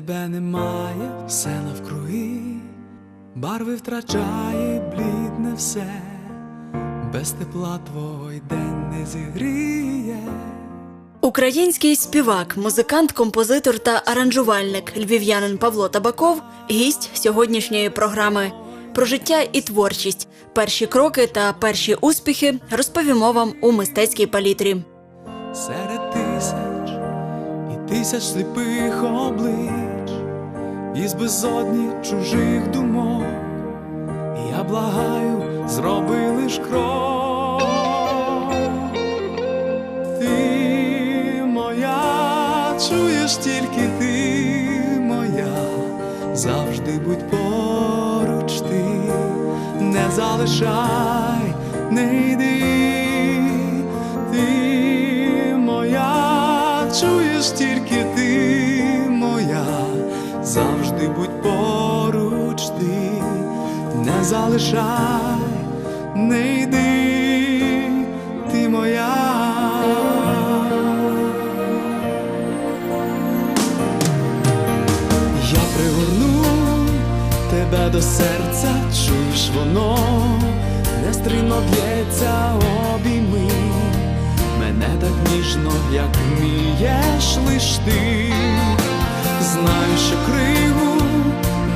тебе немає, все навкруги, барви втрачає, блідне все, без тепла твой день не зігріє. Український співак, музикант, композитор та аранжувальник львів'янин Павло Табаков гість сьогоднішньої програми. Про життя і творчість, перші кроки та перші успіхи розповімо вам у мистецькій палітрі. серед тисяч і тисяч сліпих облич, із безодні чужих думок, я благаю, зроби лиш крок. Ти моя, чуєш тільки ти моя, завжди будь поруч ти, не залишай, не йди, поруч ти, не залишай, не йди, ти моя. Я пригорну тебе до серця, чуєш воно, нестримно б'ється обійми, мене так ніжно, як вмієш лиш ти, знаю, що криву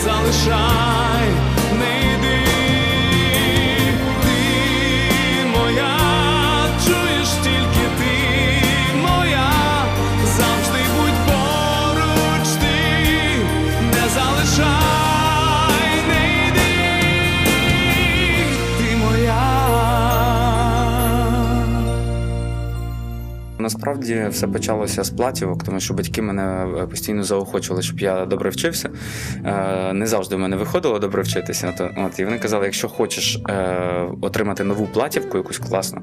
Залишай, Насправді все почалося з платівок, тому що батьки мене е, постійно заохочували, щоб я добре вчився. Е, Не завжди в мене виходило добре вчитися. От, і вони казали, якщо хочеш е, отримати нову платівку, якусь класну,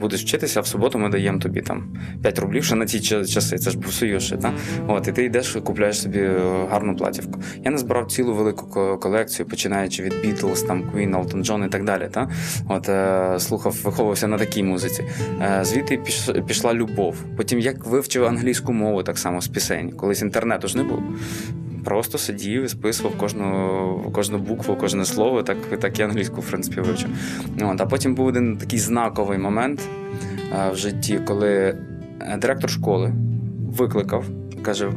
будеш вчитися, в суботу ми даємо тобі там 5 рублів ще на ті часи. Це ж був союз. Та? От, і ти йдеш і купляєш собі гарну платівку. Я назбирав цілу велику колекцію, починаючи від Beatles, там Queen, Elton John і так далі. Та? От, слухав, виховувався на такій музиці. Звідти пішла любов. Потім як вивчив англійську мову так само з пісень. Колись інтернету ж не було. Просто сидів і списував кожну, кожну букву, кожне слово, так, так і англійську, в принципі, вивчив. От, а потім був один такий знаковий момент е, в житті, коли е, директор школи викликав, каже: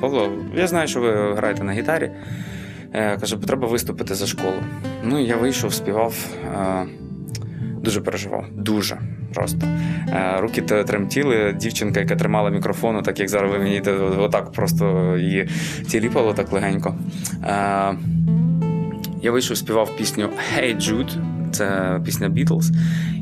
Павло, я знаю, що ви граєте на гітарі. Е, Каже, треба виступити за школу. Ну, я вийшов, співав. Дуже переживав. Дуже просто. Е, Руки тремтіли. Дівчинка, яка тримала мікрофон, так як зараз ви мені отак просто її тіліпало так легенько. Е, Я вийшов, співав пісню Hey Jude, це пісня Beatles.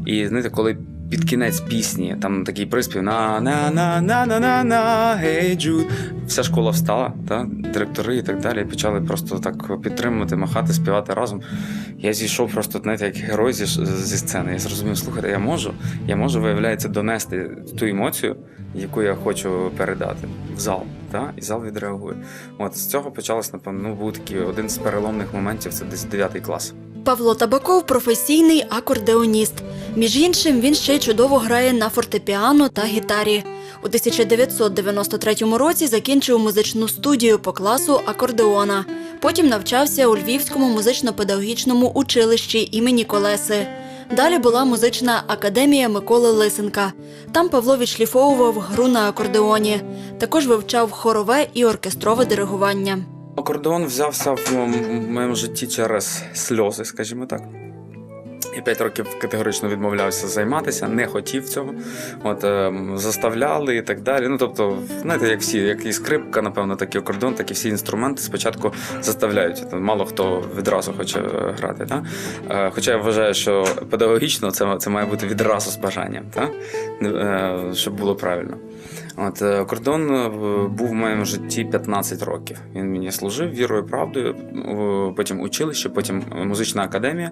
І знаєте, коли під кінець пісні там такий приспів на на на на на на на Jude, вся школа встала, та, директори і так далі, почали просто так підтримувати, махати, співати разом. Я зійшов просто, знаєте, як герой зі, зі сцени. Я зрозумів, слухайте, я можу, я можу, виявляється, донести ту емоцію, яку я хочу передати в зал. Та? І зал відреагує. От з цього почалось, напевно, ну, був такий один з переломних моментів, це десь 9 клас. Павло Табаков професійний акордеоніст. Між іншим, він ще й чудово грає на фортепіано та гітарі. У 1993 році закінчив музичну студію по класу акордеона. Потім навчався у Львівському музично-педагогічному училищі імені Колеси. Далі була музична академія Миколи Лисенка. Там Павло відшліфовував гру на акордеоні. Також вивчав хорове і оркестрове диригування. Акордеон взявся в моєму житті через сльози, скажімо так. Я 5 років категорично відмовлявся займатися, не хотів цього. От е, заставляли і так далі. Ну тобто, знаєте, як всі, як і скрипка, напевно, так і акордеон, так і всі інструменти спочатку заставляють. Тобто, Мало хто відразу хоче е, грати. Та? Е, хоча я вважаю, що педагогічно це, це має бути відразу з бажанням, та? Е, щоб було правильно. От е, кордон е, був в моєму житті 15 років. Він мені служив вірою, правдою. Потім училище, потім музична академія.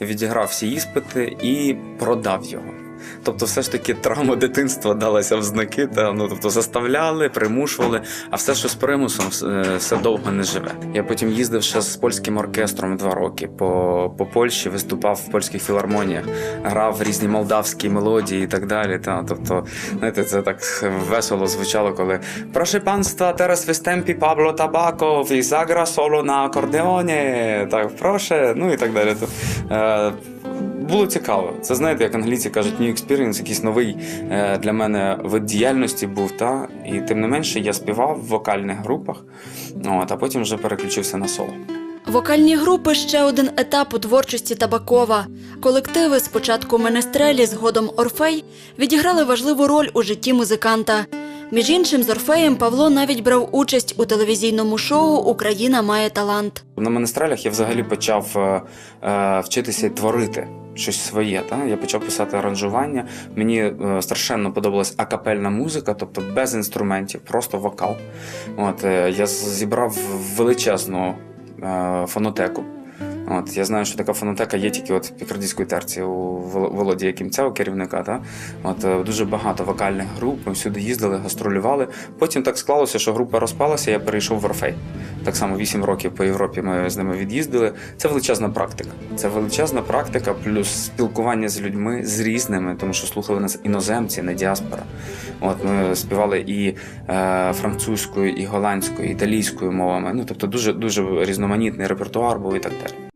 Відіграв всі іспити і продав його. Тобто, все ж таки травма дитинства далася в знаки, та ну тобто заставляли, примушували, а все, що з примусом, е, все довго не живе. Я потім їздив ще з польським оркестром два роки по, по Польщі, виступав в польських філармоніях, грав різні молдавські мелодії і так далі. Та тобто, знаєте, це так весело звучало, коли прошу панства, teraz występi Pablo Tabaco i zagra solo на акордеоні. Так, прошу, ну і так далі. Було цікаво. Це знаєте, як англійці кажуть, new experience, якийсь новий е, для мене вид діяльності був. Та? І тим не менше я співав в вокальних групах, от, а потім вже переключився на соло. Вокальні групи ще один етап у творчості Табакова. Колективи, спочатку Менестрелі, згодом Орфей, відіграли важливу роль у житті музиканта. Між іншим, з Орфеєм Павло навіть брав участь у телевізійному шоу Україна має талант. На менестрелях я взагалі почав е, е, вчитися творити щось своє. Та? Я почав писати аранжування. Мені е, страшенно подобалась акапельна музика, тобто без інструментів, просто вокал. От, е, я зібрав величезну е, фонотеку. От, я знаю, що така фонотека є тільки от в Пікардійської терці у Вол- Володі Якимця, у керівника. Та? От, е, дуже багато вокальних груп, ми всюди їздили, гастролювали. Потім так склалося, що група розпалася, я перейшов в Орфей. Так само 8 років по Європі ми з ними від'їздили. Це величезна практика. Це величезна практика, плюс спілкування з людьми з різними, тому що слухали нас іноземці, не діаспора. От ми співали і е, французькою, і голландською, і італійською мовами. Ну тобто дуже дуже різноманітний репертуар був і так далі.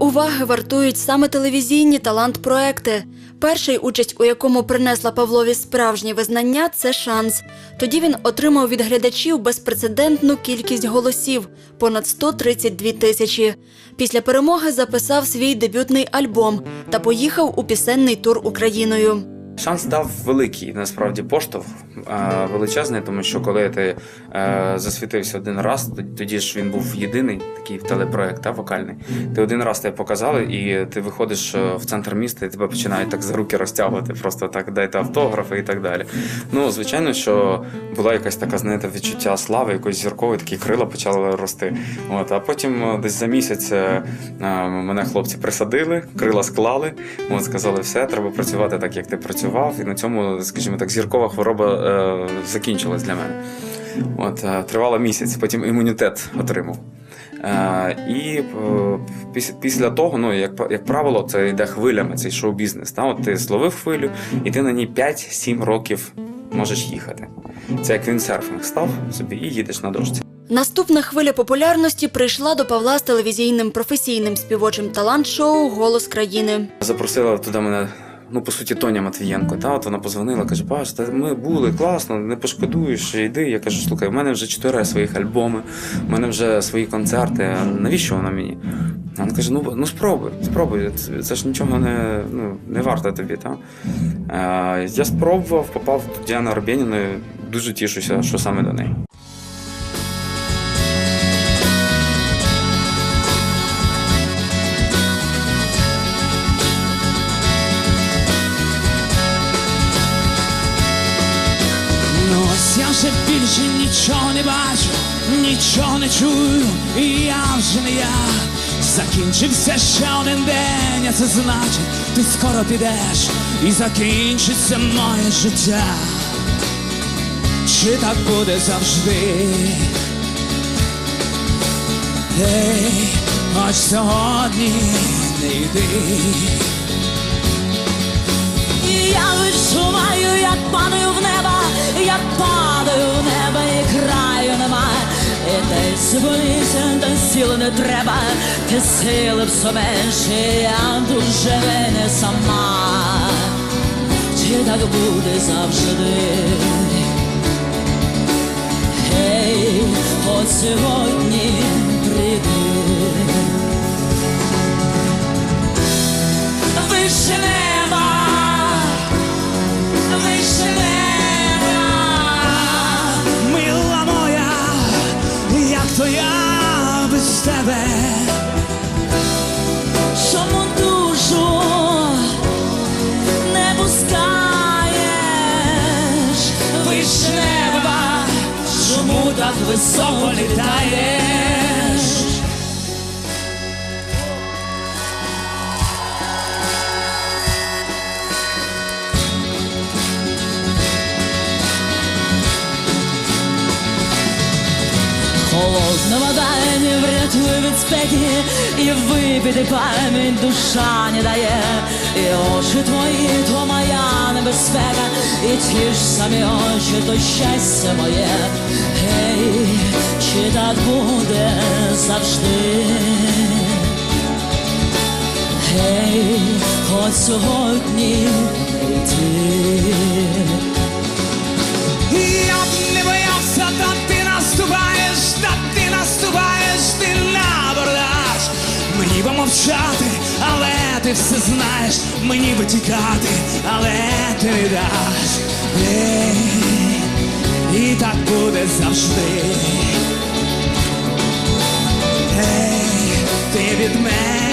Уваги вартують саме телевізійні талант-проекти. Перший, участь у якому принесла Павлові справжнє визнання, це шанс. Тоді він отримав від глядачів безпрецедентну кількість голосів понад 132 тисячі. Після перемоги записав свій дебютний альбом та поїхав у пісенний тур Україною. Шанс дав великий насправді поштовх величезний, тому що коли ти е, засвітився один раз, тоді ж він був єдиний такий телепроект, та, вокальний. Ти один раз тебе показали, і ти виходиш е, в центр міста, і тебе починають так за руки розтягувати, просто так дайте автографи і так далі. Ну, звичайно, що була якась така, знаєте, відчуття слави, якоїсь зіркової, такі крила почали рости. От, а потім е, десь за місяць мене хлопці присадили, крила склали. От, сказали, все, треба працювати так, як ти працював. І на цьому, скажімо так, зіркова хвороба е, закінчилась для мене. От, е, тривала місяць, потім імунітет отримав. Е, і е, піс- після того, ну як, як правило, це йде хвилями цей шоу-бізнес. Та? От ти зловив хвилю, і ти на ній 5-7 років можеш їхати. Це як віндсерфінг став собі і їдеш на дошці. Наступна хвиля популярності прийшла до Павла з телевізійним професійним співочим талант-шоу Голос країни. Запросила туди мене. Ну, по суті, Тоня Матвієнко. Та, от вона позвонила, каже: Паш, та ми були класно, не пошкодуєш, йди. Я кажу, слухай, в мене вже чотири своїх альбоми, в мене вже свої концерти. Навіщо вона мені? Вона каже: ну, ну спробуй, спробуй, це ж нічого не, ну, не варто тобі. Та? Е, я спробував, попав до Діани Арбєніної, дуже тішуся, що саме до неї. Вже нічого не бачу, нічого не чую, і я вже не я. Закінчився ще один день, а це значить, ти скоро підеш і закінчиться моє життя. Чи так буде завжди? Ей, хоч сьогодні не йди. Я відчуваю, як падаю в небо, як падаю в небо, і краю немає. І десь боліться, та сил не треба, ти сили все менше, я дуже не сама. Чи так буде завжди? Гей, от сьогодні чому так високо літаєш? Холодна вода не врятує від спеки, і випити пам'ять душа не дає, і очі твої, то моя небезпека, і ті ж самі очі, то щастя моє. Гей, чи так буде завжди? Гей, хоч сьогодні прийти. Я б не боявся, та ти наступаєш, та ти наступаєш, ти на бордаж. Мені би мовчати, але ти все знаєш, мені би тікати, але ти не даш. Ей, і так буде завжди. Ей, ти від мене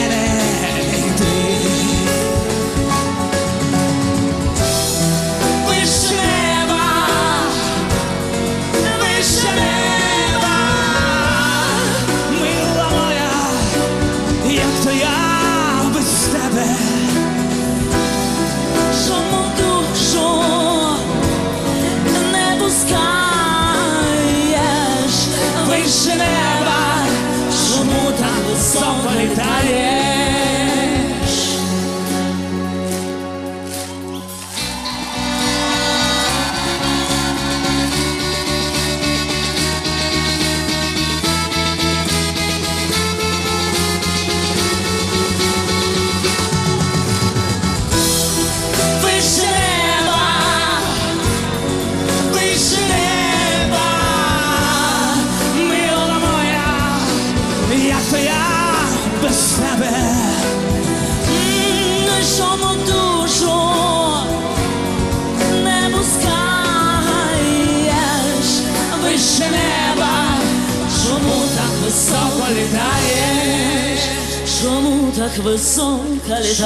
так високо літаєш?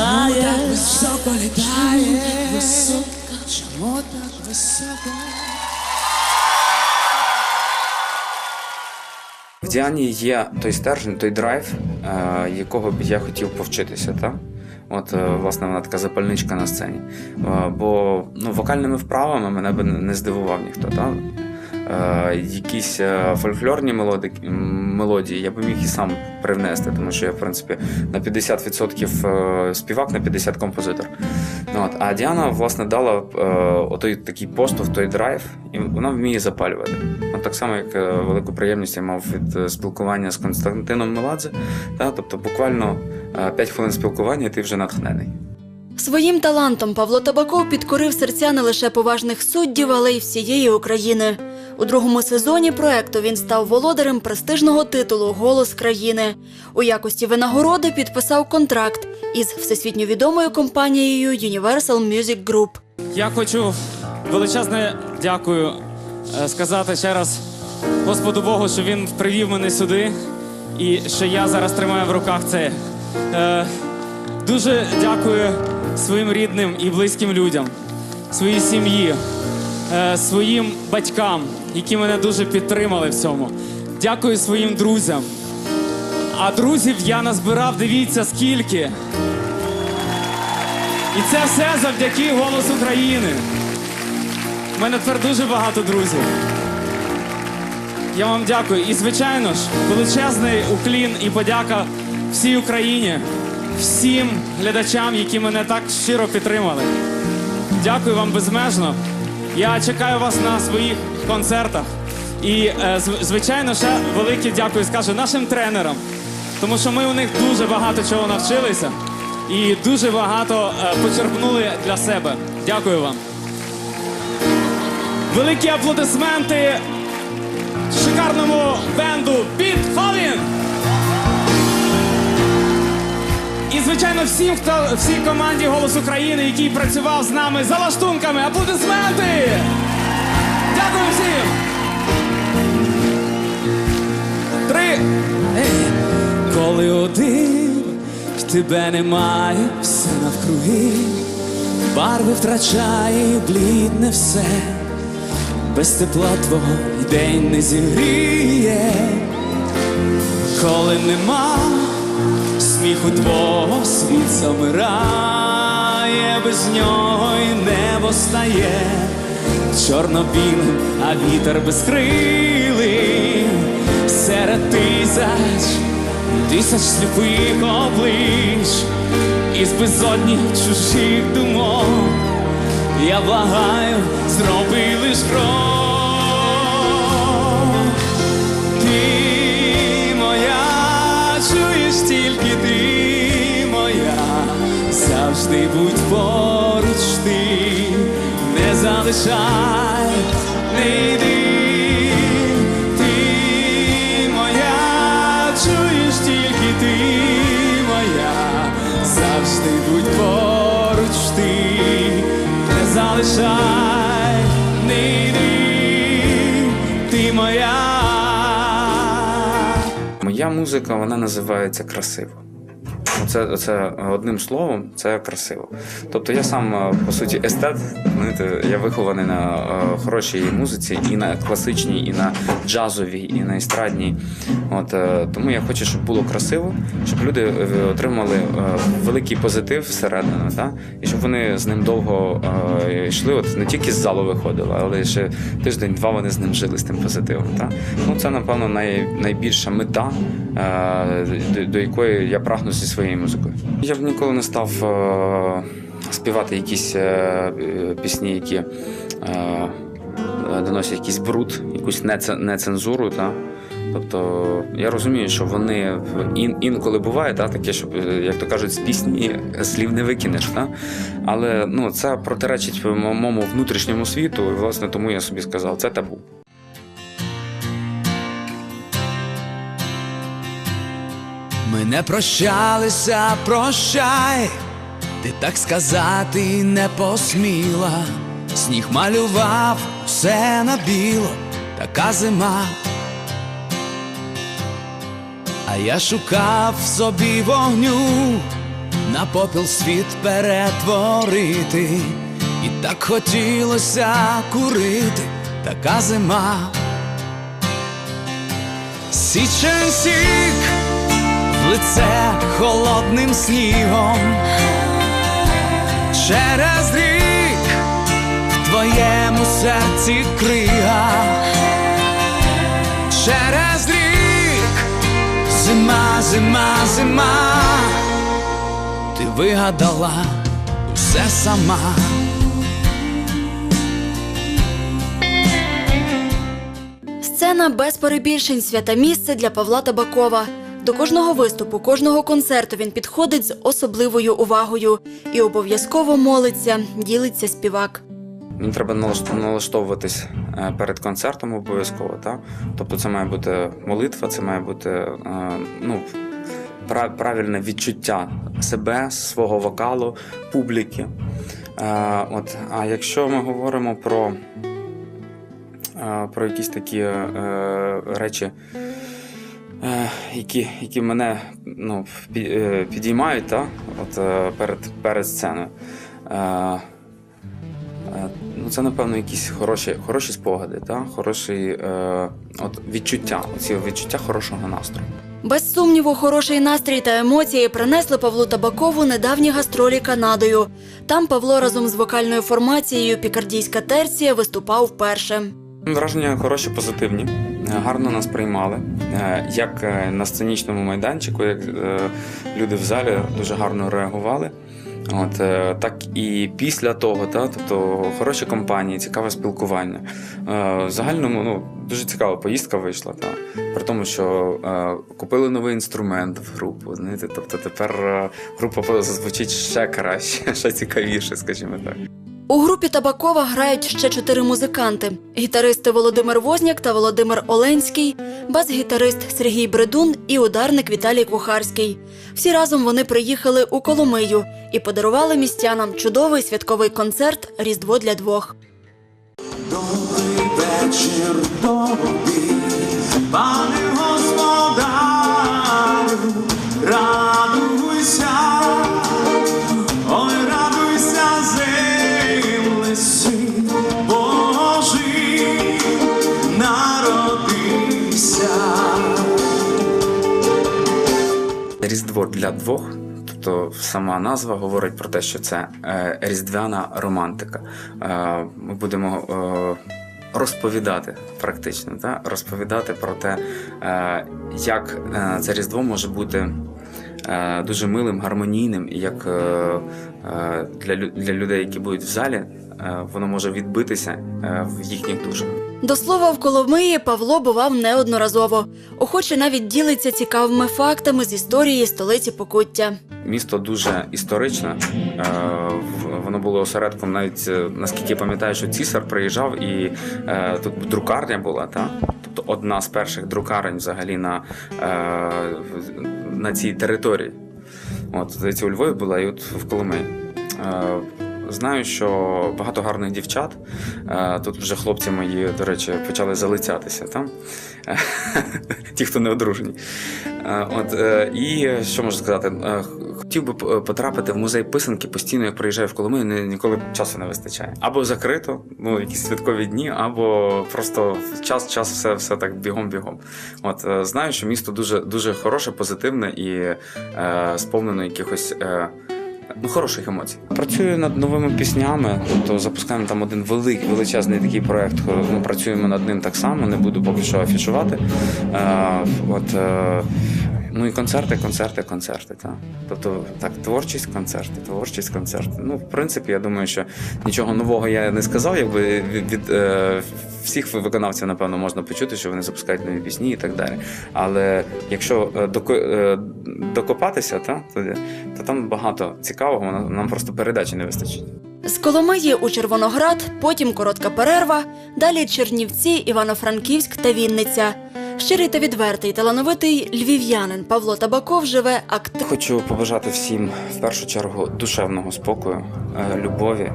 Високо літає, чому так високо? В Діані є той стержень, той драйв, е, якого б я хотів повчитися. Та? От, е, власне, вона така запальничка на сцені. Е, бо ну, вокальними вправами мене б не здивував ніхто. Та? Е, якісь е, фольклорні мелоди, мелодії я би міг і сам привнести, тому що я, в принципі, на 50% е, співак, на 50% композитор. Ну, От. А Діана, власне, дала отой такий поштовх, той драйв, і вона вміє запалювати. От так само, як велику приємність я мав від спілкування з Константином Меладзе. Тобто буквально 5 хвилин спілкування, і ти вже натхнений. Своїм талантом Павло Табаков підкорив серця не лише поважних суддів, але й всієї України. У другому сезоні проекту він став володарем престижного титулу Голос країни. У якості винагороди підписав контракт із всесвітньо відомою компанією Universal Music Group. Я хочу величезне дякую е, сказати ще раз Господу Богу, що Він привів мене сюди, і що я зараз тримаю в руках це. Е, дуже дякую своїм рідним і близьким людям, своїй сім'ї, е, своїм батькам, які мене дуже підтримали в цьому. Дякую своїм друзям. А друзів я назбирав, дивіться скільки. І це все завдяки голос України. У мене тепер дуже багато друзів. Я вам дякую. І, звичайно ж, величезний уклін і подяка всій Україні, всім глядачам, які мене так щиро підтримали. Дякую вам безмежно. Я чекаю вас на своїх концертах. І, е, звичайно, ще велике дякую скажу нашим тренерам, тому що ми у них дуже багато чого навчилися і дуже багато е, почерпнули для себе. Дякую вам. Великі аплодисменти шикарному бенду Піт Холін. І, звичайно, всім, хто всій команді Голос України, який працював з нами за лаштунками. Аплодисменти! Дякую всім! Три. Коли один тебе немає, все навкруги, барви втрачає, блідне все, без тепла твого день не зігріє, коли нема сміху твого світ замирає, без нього й небо стає чорно-білим, а вітер безкрилий серед тисяч, тисяч сліпих облич із безодні чужих думок. Я благаю, зроби лиш крок. Завжди будь поруч ти, не залишай, не йди. Ти моя, чуєш тільки ти моя, завжди будь поруч ти, не залишай, не йди, ти моя. Моя музика вона називається красиво. Це, це одним словом, це красиво. Тобто я сам, е, по суті, естет. Знаєте, я вихований на е, хорошій музиці, і на класичній, і на джазовій, і на естрадній. От, е, тому я хочу, щоб було красиво, щоб люди е, отримали е, великий позитив всередину, та? і щоб вони з ним довго е, йшли. От не тільки з залу виходили, але ще тиждень-два вони з ним жили з тим позитивом. Та? Ну, це, напевно, най, найбільша мета, е, до, до якої я прагну зі своєю музикою. Я б ніколи не став е, співати якісь е, е, пісні, які е, доносять якийсь бруд, якусь неце- нецензуру. Та? Тобто я розумію, що вони ін, інколи буває та, таке, що, як то кажуть, з пісні слів не викинеш. Та? Але ну, це протиречить мо- моєму внутрішньому світу, і власне тому я собі сказав, це табу. Ми не прощалися, прощай, ти так сказати не посміла. Сніг малював все на біло, така зима. А я шукав в собі вогню, на попіл світ перетворити, і так хотілося курити, така зима. Січен сік в лице холодним снігом. Через рік в твоєму серці крига. Через рік зима, зима, зима. Ти вигадала усе сама. Сцена без перебільшень свята місце для Павла Табакова. До кожного виступу, кожного концерту він підходить з особливою увагою і обов'язково молиться, ділиться співак. Мені треба налаштовуватись е, перед концертом обов'язково. Так? Тобто це має бути молитва, це має бути е, ну, правильне відчуття себе, свого вокалу, публіки. Е, От, а якщо ми говоримо про, про якісь такі речі, які, які мене ну, е, підіймають та? От, е, перед, перед сценою. Е, Е, Ну, це, напевно, якісь хороші, хороші спогади, та? хороші е, от відчуття, оці відчуття хорошого настрою. Без сумніву, хороший настрій та емоції принесли Павлу Табакову недавні гастролі Канадою. Там Павло разом з вокальною формацією Пікардійська терція виступав вперше. Враження хороші, позитивні, е, гарно нас приймали. Е, Як е, на сценічному майданчику, як е, люди в залі дуже гарно реагували. От, е, так і після того, та, тобто хороші компанії, цікаве спілкування. Е, В загальному ну, дуже цікава поїздка вийшла. Та. При тому, що е, купили новий інструмент в групу. Знаєте, тобто тепер е, група звучить ще краще, ще цікавіше, скажімо так. У групі Табакова грають ще чотири музиканти: гітаристи Володимир Возняк та Володимир Оленський, бас-гітарист Сергій Бредун і ударник Віталій Кухарський. Всі разом вони приїхали у Коломию і подарували містянам чудовий святковий концерт Різдво для двох. Добрий вечір тобі, пане господарю, радуйся, Різдво для двох. Тобто сама назва говорить про те, що це е, різдвяна романтика. Е, ми будемо е, розповідати практично, та? розповідати про те, як це різдво може бути дуже милим, гармонійним, і як для, для людей, які будуть в залі, воно може відбитися в їхніх душах. До слова, в Коломиї Павло бував неодноразово. Охоче навіть ділиться цікавими фактами з історії столиці Покуття. Місто дуже історичне. Е, Воно було осередком, навіть е, наскільки я пам'ятаю, що цісар приїжджав і е, тут друкарня була, та? тобто одна з перших друкарень взагалі на, на цій території. От, здається, у Львові була і от в Коломиї. Знаю, що багато гарних дівчат. Е, Тут вже хлопці мої, до речі, почали залицятися там. Ті, хто не одружені. Е, От, е, і що можу сказати? Хотів би потрапити в музей писанки постійно, як приїжджаю в Коломию, ні- ніколи часу не вистачає. Або закрито, ну якісь святкові дні, або просто час, час все, все так бігом-бігом. От знаю, що місто дуже, дуже хороше, позитивне і е, сповнено якихось. Е, Ну, хороших емоцій. Працюю над новими піснями, тобто запускаємо там один великий, величезний такий проект. Ми працюємо над ним так само, не буду поки що афішувати. Е, от, е, ну і концерти, концерти, концерти. Та. Тобто, так, творчість, концерти, творчість, концерти. Ну, в принципі, я думаю, що нічого нового я не сказав. Якби від, від е, всіх виконавців, напевно, можна почути, що вони запускають нові пісні і так далі. Але якщо е, доко, е, докопатися, та, тоді, то там багато цікавого, нам просто передачі не вистачить. З Коломиї у Червоноград, потім коротка перерва, далі Чернівці, Івано-Франківськ та Вінниця. Щирий та відвертий талановитий львів'янин Павло Табаков живе активно. Хочу побажати всім в першу чергу душевного спокою, е, любові,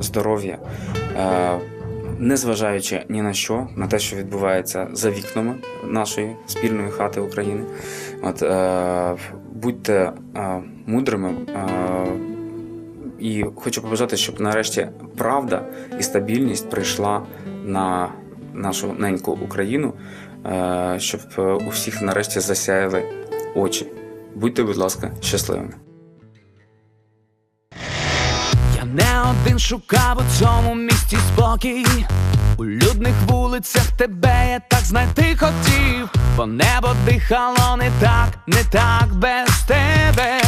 здоров'я. Е, незважаючи ні на що, на те, що відбувається за вікнами нашої спільної хати України. От, е, будьте мудрими. І хочу побажати, щоб нарешті правда і стабільність прийшла на нашу неньку Україну, е, щоб е, у всіх нарешті засяяли очі. Будьте, будь ласка, щасливими. Я не один шукав у цьому місті спокій. У людних вулицях тебе я так знайти хотів, бо небо дихало не так, не так без тебе.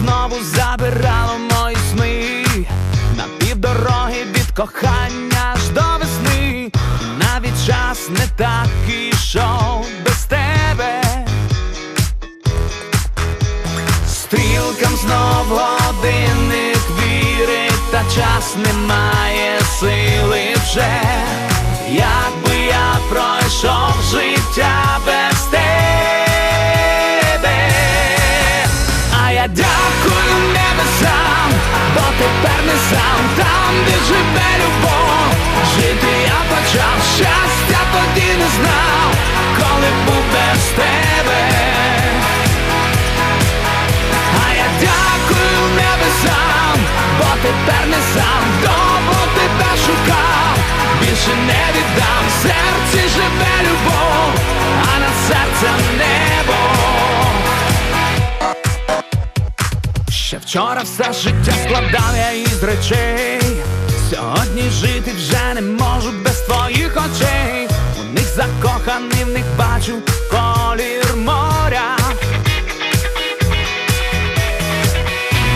Знову забирало мої сни на півдороги від кохання аж до весни. Навіть час не так ішов без тебе. Стрілкам знов годинник вірить, та час немає сили вже. Якби я пройшов життя без там, де живе любов. Жити я почав щастя, тоді не знав, коли був без тебе. А я дякую небесам, бо тепер не сам довго тебе шукав, більше не віддам в серці живе любов, а над серцем небо. Ще вчора все життя складав я із речей. Сьогодні жити вже не можу без твоїх очей. У них закоханий, в них бачу колір моря.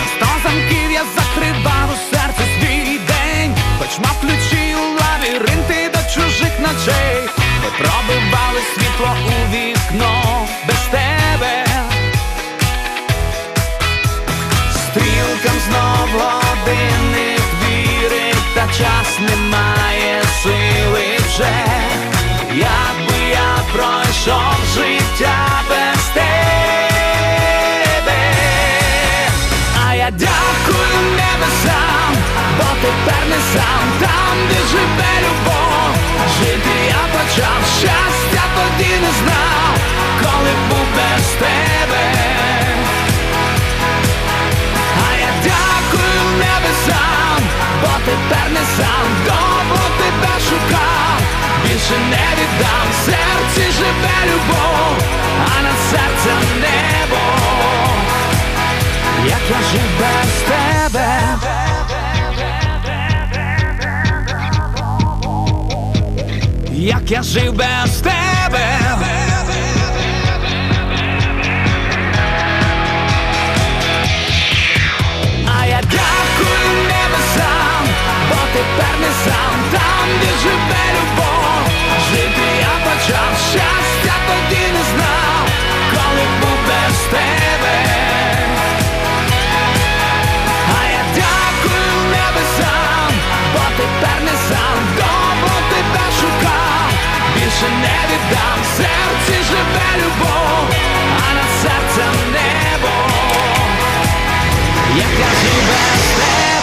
На сто замків я закривав у серці свій день, хоч мав ключі у лабіринти до чужих ночей, ми пробивали світло у вікно без тебе. Стрілкам знов живе любов. Жити я почав щастя, тоді не знав, коли був без тебе. А я дякую небесам, бо тепер не сам довго тебе шукав, більше не віддам серці живе любов, а над серцем небо, як я жив без тебе. Як я жив без тебе. А я дякую небесам, бо тепер не сам там, де живе любов. Жити я почав щастя, Більше не віддам серці живе любов, а над серцем небо як я жив без